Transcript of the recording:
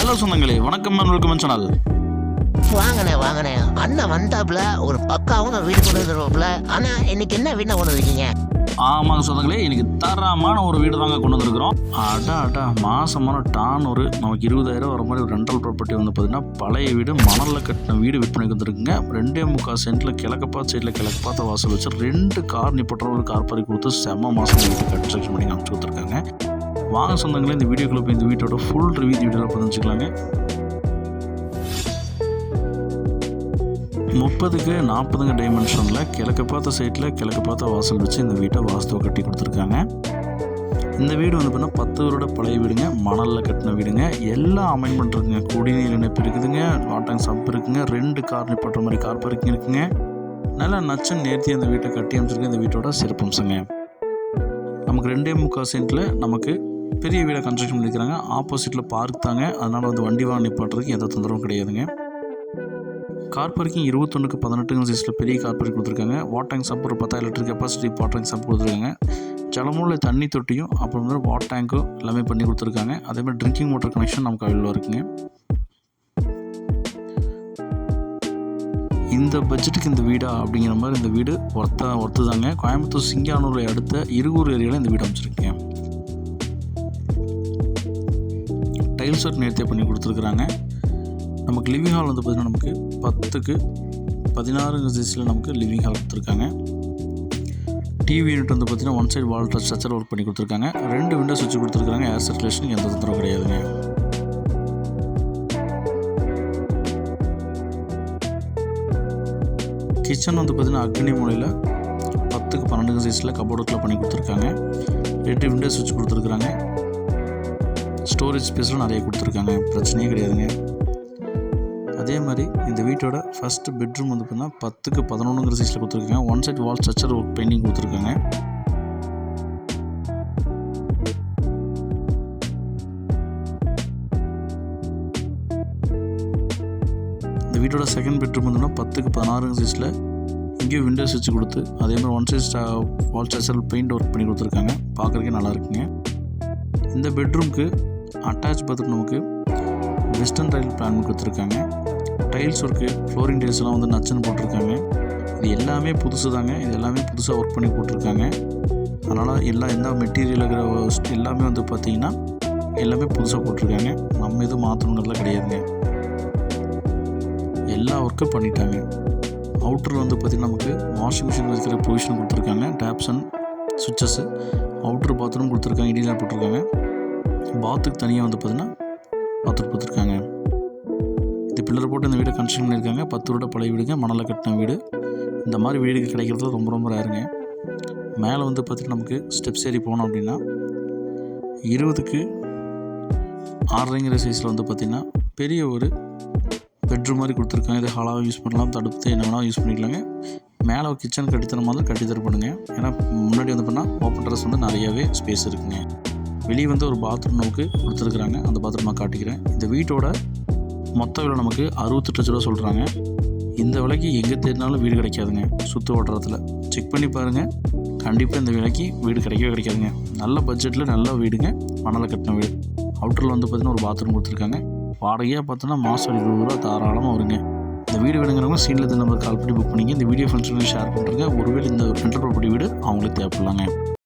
Hello சொந்தங்களே வணக்கம் welcome channel. வாங்கண்ணே வாங்கண்ணே. அண்ணன் வந்தாப்புல ஒரு பக்காவும் வீடு கொண்டு வந்துருவாப்புல ஆனா இன்னைக்கு என்ன வீடு கொண்டு வந்திருக்கீங்க? ஆமாங்க சொந்தங்களே இன்னைக்கு தரமான ஒரு வீடு தாங்க கொண்டு வந்திருக்கிறோம். அடா அடா மாசமான டான் ஒரு நமக்கு இருபதாயிரம் வர மாதிரி ஒரு ரெண்டல் ப்ராப்பர்ட்டி வந்து பார்த்தீங்கன்னா பழைய வீடு மணலில் கட்டின வீடு விற்பனைக்கு வந்திருக்குங்க. ரெண்டே முக்கால் சென்ட்டில் கிழக்கப்பா சைடில் கிழக்கு பார்த்த வாசல் வச்சு ரெண்டு கார் நிப்பட்டுற ஒரு கார் பார்க் கொடுத்து செம்ம மாதம் கன்ஸ்ட்ரக்ஷன் பண்ணி அனுப்பிச்சு கொடுத்துருக்காங்க. வாங்க சொந்தங்களே இந்த வீடியோக்குள்ள போய் இந்த வீட்டோட ஃபுல் ரிவ்யூ வீடியோவில் பதிஞ்சுக்கலாங்க. முப்பதுக்கு நாற்பதுங்க டைமென்ஷனில் கிழக்கு பார்த்த சைட்டில் கிழக்கு பார்த்த வாசல் வச்சு இந்த வீட்டை வாஸ்துவை கட்டி கொடுத்துருக்காங்க. இந்த வீடு வந்து பார்த்தீங்கன்னா பத்து வருட பழைய வீடுங்க. மணலில் கட்டின வீடுங்க. எல்லா அமைன்மெண்ட் இருக்குங்க. குடிநீர் இணைப்பு இருக்குதுங்க. வாட்டாங் சப் இருக்குங்க. ரெண்டு கார் நிப்பாட்டுற மாதிரி கார் பார்க்கிங் இருக்குங்க. நல்லா நச்சன் நேர்த்தி அந்த வீட்டை கட்டி அமைச்சிருக்கு இந்த வீட்டோட சிறப்பம்சங்க. நமக்கு ரெண்டே முக்கால் சென்ட்டில் நமக்கு பெரிய வீடை கன்ஸ்ட்ரக்ஷன் பண்ணியிருக்கிறாங்க. ஆப்போசிட்டில் பார்க் தாங்க. அதனால் வந்து வண்டி வாங்க நிப்பாட்டுறதுக்கு எந்த தொந்தரவும் கிடையாதுங்க. கார் பார்க்கிங் இருபத்தொன்றுக்கு பதினெட்டுங்கிற சைஸில் பெரிய கார் பார்க்கிங் கொடுத்துருக்காங்க. வாட்டேங்க் சப் ஒரு பத்தாயிரம் லிட்டர் கெப்பாசிட்டி வாட்டேங்க் சப் கொடுத்துருக்காங்க. ஜலமூல தண்ணி தொட்டியும் அப்புறம் வந்து வாட் டேங்க்கும் எல்லாமே பண்ணி கொடுத்துருக்காங்க. அதே மாதிரி ட்ரிங்கிங் வாட்டர் கனெக்ஷன் நமக்கு அவைலபிளாக இருக்குங்க. இந்த பட்ஜெட்டுக்கு இந்த வீடா அப்படிங்கிற மாதிரி இந்த வீடு ஒர்த்தா ஒர்த்து தாங்க. கோயம்புத்தூர் சிங்கானூரை அடுத்த இருகூர் ஏரியாவில் இந்த வீடு அமைச்சிருக்கேன் டைல்ஸ் ஒர்க் நேர்த்தியாக பண்ணி கொடுத்துருக்குறாங்க. நமக்கு லிவிங் ஹால் வந்து பார்த்திங்கன்னா நமக்கு பத்துக்கு பதினாறு சைஸில் நமக்கு லிவிங் ஹால் கொடுத்துருக்காங்க. டிவி யூனிட் வந்து பார்த்திங்கன்னா one side wall structure work பண்ணி கொடுத்துருக்காங்க. ரெண்டு விண்டோ சுவிட்ச் கொடுத்துருக்காங்க. ஏர் சர்க்குலேஷன் எந்த தொந்தரவும் கிடையாதுங்க. கிச்சன் வந்து பார்த்திங்கன்னா அக்னி மூலையில் பத்துக்கு பன்னெண்டு சைஸில் கபோர்டுக்குள்ள பண்ணி கொடுத்துருக்காங்க. ரெண்டு விண்டோ சுவிட்ச் கொடுத்துருக்குறாங்க. ஸ்டோரேஜ் ஸ்பேஸில் நிறைய கொடுத்துருக்காங்க. பிரச்சனையே கிடையாதுங்க. அதே மாதிரி இந்த வீட்டோட ஃபர்ஸ்ட் பெட்ரூம் வந்து பார்த்தீங்கன்னா பத்துக்கு பதினொன்றுங்கிற சைஸில் கொடுத்துருக்காங்க. One side wall structure work painting கொடுத்துருக்காங்க. இந்த வீட்டோட செகண்ட் பெட்ரூம் வந்து பத்துக்கு பதினாறுங்க சைஸில் இங்கேயும் விண்டோ சுவிட்ச் கொடுத்து அதே மாதிரி one size wall structure paint work பண்ணி கொடுத்துருக்காங்க. பார்க்குறக்கே நல்லா இருக்குங்க. இந்த பெட்ரூம்க்கு அட்டாச் பாத்ரூம் நமக்கு வெஸ்டர்ன் டைல் பிளான் கொடுத்துருக்காங்க. டைல்ஸ் ஒர்க்கு ஃப்ளோரிங் டைல்ஸ்லாம் வந்து நச்சுன்னு போட்டிருக்காங்க. இது எல்லாமே புதுசு தாங்க. இது எல்லாமே புதுசாக ஒர்க் பண்ணி போட்டிருக்காங்க. அதனால் எல்லா எந்த மெட்டீரியல் இருக்கிற எல்லாமே வந்து பார்த்திங்கன்னா எல்லாமே புதுசாக போட்டிருக்காங்க. நம்ம எதுவும் மாற்றணுங்கிறதுலாம் கிடையாதுங்க. எல்லா ஒர்க்கும் பண்ணிட்டாங்க. அவுட்டரில் வந்து பார்த்திங்கன்னா நமக்கு வாஷிங் மிஷின் வைக்கிற பொசிஷன் கொடுத்துருக்காங்க. Taps and switches outer bathroom கொடுத்துருக்காங்க. இடிலாம் போட்டிருக்காங்க. பாத்துக்கு தனியாக வந்து பார்த்திங்கன்னா பாத்ரூம் கொடுத்துருக்காங்க இது பில்லர் போட்டு இந்த வீடை கன்ஸ்ட்ரக்ஷன் பண்ணியிருக்காங்க. பத்து வருட பழைய வீடுங்க மணலில் கட்டின வீடு. இந்த மாதிரி வீடு கிடைக்கிறது ரொம்ப ரொம்ப ரேருங்க மேலே வந்து பார்த்திங்கன்னா நமக்கு ஸ்டெப்ஸ் ஏறி போனோம் அப்படின்னா இருபதுக்கு ஆறரைங்கிற சைஸில் வந்து பார்த்திங்கன்னா பெரிய ஒரு பெட்ரூம் மாதிரி கொடுத்துருக்காங்க. இது ஹாலாகவும் யூஸ் பண்ணலாம். தடுப்பு என்ன வேணாலும் யூஸ் பண்ணிக்கலாங்க. மேலே ஒரு கிச்சன் கட்டித்தர மாதிரி கட்டித்தர பண்ணுங்க ஏன்னா முன்னாடி வந்து பண்ணால் ஓப்பன் ட்ரெஸ் வந்து நிறையாவே ஸ்பேஸ் இருக்குங்க. வெளியே வந்து ஒரு பாத்ரூம் நமக்கு கொடுத்துருக்குறாங்க. அந்த பாத்ரூம் நான் காட்டிக்கிறேன். இந்த வீட்டோட மொத்த விலை நமக்கு அறுபத்தெட்டு லட்ச ரூபா சொல்கிறாங்க இந்த விலைக்கு எங்கே தேடினாலும் வீடு கிடைக்காதுங்க. சுற்று ஓட்டுறதுல செக் பண்ணி பாருங்கள் கண்டிப்பாக இந்த விலைக்கு வீடு கிடைக்கவே கிடைக்காதுங்க. நல்ல பட்ஜெட்டில் நல்ல வீடுங்க. மணலில் கட்டின வீடு. அவுட்டரில் வந்து பார்த்திங்கன்னா ஒரு பாத்ரூம் கொடுத்துருக்காங்க. வாடகையாக பார்த்தோன்னா மாதம் இருபது ரூபா தாராளமாக வருங்க. இந்த வீடு வேணுங்கிறவங்க சீனில் இந்த நம்பர் கால் பண்ணி புக் பண்ணிங்க. இந்த வீடியோ ஃப்ரெண்ட்ஸ் ஷேர் பண்ணுறேங்க ஒருவேளை இந்த ரெண்டர் ப்ராப்பர்ட்டி வீடு அவங்களுக்கு தேவைப்படலாங்க.